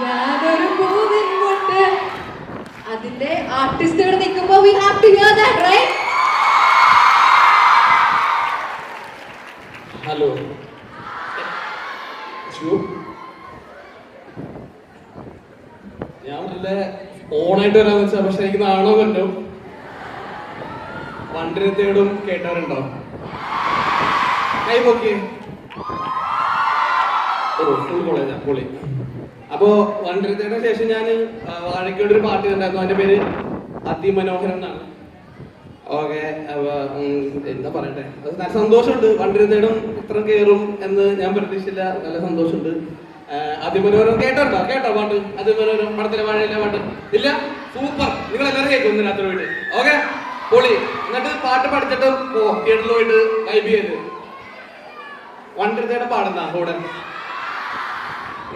ഞാനൊരു പൂവിൻ അതിന്റെ ആർട്ടിസ്റ്റ് ഇവിടെ നിൽക്കുമ്പോ we have to hear that right hello ഞാൻ നല്ല ഓണായിട്ട് വരാന്ന് വെച്ചാ പക്ഷെ എനിക്ക് നാണോ പറ്റും വണ്ടിരത്തേടും കേട്ടവരുണ്ടോ കൈ പൊക്കി. ഓ ഫുൾ കോളേജാ പൊളി അപ്പോ വണ്ടിരത്തേടെ ശേഷം ഞാൻ വാഴക്കോട് ഒരു പാട്ട് ഉണ്ടായിരുന്നു. അതിന്റെ പേര് അതിമനോഹരം എന്നാണ്. ഓക്കെ എന്താ പറയട്ടെ? നല്ല സന്തോഷമുണ്ട്. വണ്ടിരത്തേടും ഇത്ര കയറും എന്ന് ഞാൻ പ്രതീക്ഷിച്ചില്ല. നല്ല സന്തോഷമുണ്ട്. അതിമനോഹരം കേട്ടോ കേട്ടോ പാട്ട്? അതിമനോഹരം പടത്തിലെ വാഴയിലെ പാട്ട്. ഇല്ല സൂപ്പർ. നിങ്ങൾ എല്ലാവരും കേൾക്കും ഇന്ന് വീട്ടിൽ ഓക്കെ പൊളി. എന്നിട്ട് പാട്ട് പഠിച്ചിട്ട് പോയിട്ട് വൈബ് ചെയ്ത്. പാടുന്ന കൂടെ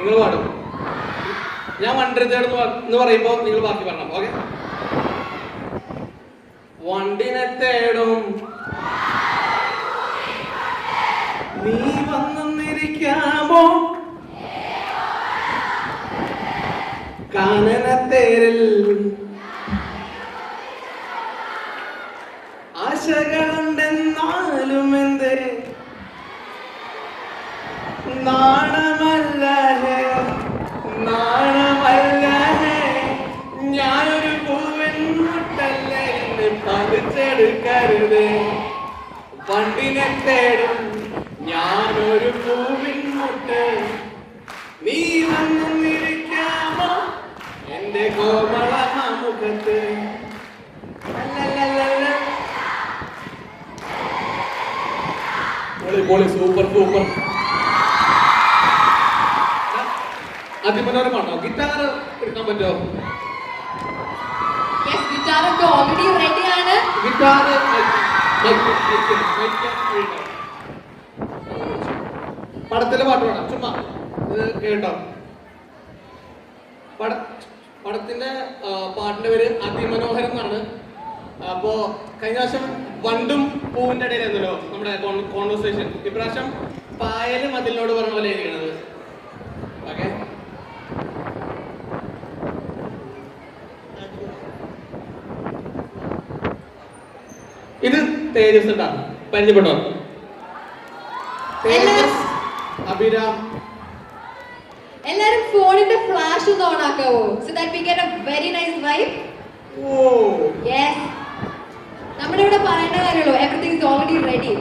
നിങ്ങൾ പാടും. ഞാൻ വണ്ടിരത്തേട് എന്ന് പറയുമ്പോൾ നിങ്ങൾ ബാക്കി പറഞ്ഞു. ഓക്കെ വണ്ടിനെ തേടും. നീ വന്നിരിക്കാമോ? കാനനത്തേരിൽ ആശകളുണ്ടെന്നാലും വണ്ടിനെ തേടും ഞാനൊരു പൂവിൻ മുട്ട്. നീ വന്നിരിക്കാമോ എന്റെ കോമള മുഖത്ത്. പൊളി പൊളി സൂപ്പർ സൂപ്പർ. അതിമനോരമാണോ ഗിറ്റാർ എടുക്കാൻ പറ്റുമോ? ഗിറ്റാർ ഓൾറെഡി റെഡി ആണ്. ഗിറ്റാർ പടത്തിലെ പാട്ട് വേണം ചുമ്മാ. ഇത് കേട്ടോ. പട പടത്തിന്റെ പാട്ടിന്റെ പേര് അതിമനോഹരം എന്നാണ്. അപ്പോ കഴിഞ്ഞ പ്രാവശ്യം വണ്ടും പൂവിന്റെ ഇടയിലായിരുന്നല്ലോ നമ്മുടെ കോൺവെർസേഷൻ ഇപ്രാവശ്യം പായലും അതിലിനോട് പറഞ്ഞ പോലെ എഴുതിയത് ഓക്കെ. ഇത് തേജസ് ഉണ്ടാകും. പരിചയപ്പെട്ടോ? തേജസ് അഭിരാം. എല്ലാരും ഫോണിന്റെ ഫ്ലാഷ് ഒന്ന് on ആക്കാവോ? So that we get a very nice vibe oh. Yes നമ്മുടെ ഇവിടെ പറയേണ്ട കാര്യമുള്ളൂ. എവറിത്തിങ് ഇസ് ഓൾറെഡി റെഡി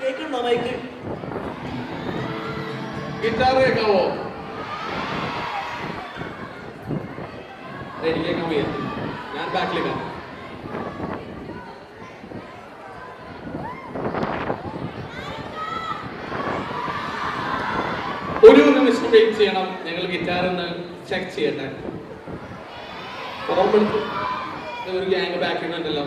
കേൾക്കണ്ടോ മൈക്ക് ഗിറ്റാർ കേൾക്കാവോ? എനിക്ക് കേൾക്കാൻ വയ്യ. ഞാൻ ബാക്കിലേക്കാണ് ഒരു നിമിഷം ചെയ്യണം. ഞങ്ങൾ ഗിറ്റാർ ഒന്ന് ചെക്ക് ചെയ്യട്ടെ. പുറപ്പെടുത്തു ഒരു ഗ്യാങ് ബാക്കിൽ നിന്നുണ്ടല്ലോ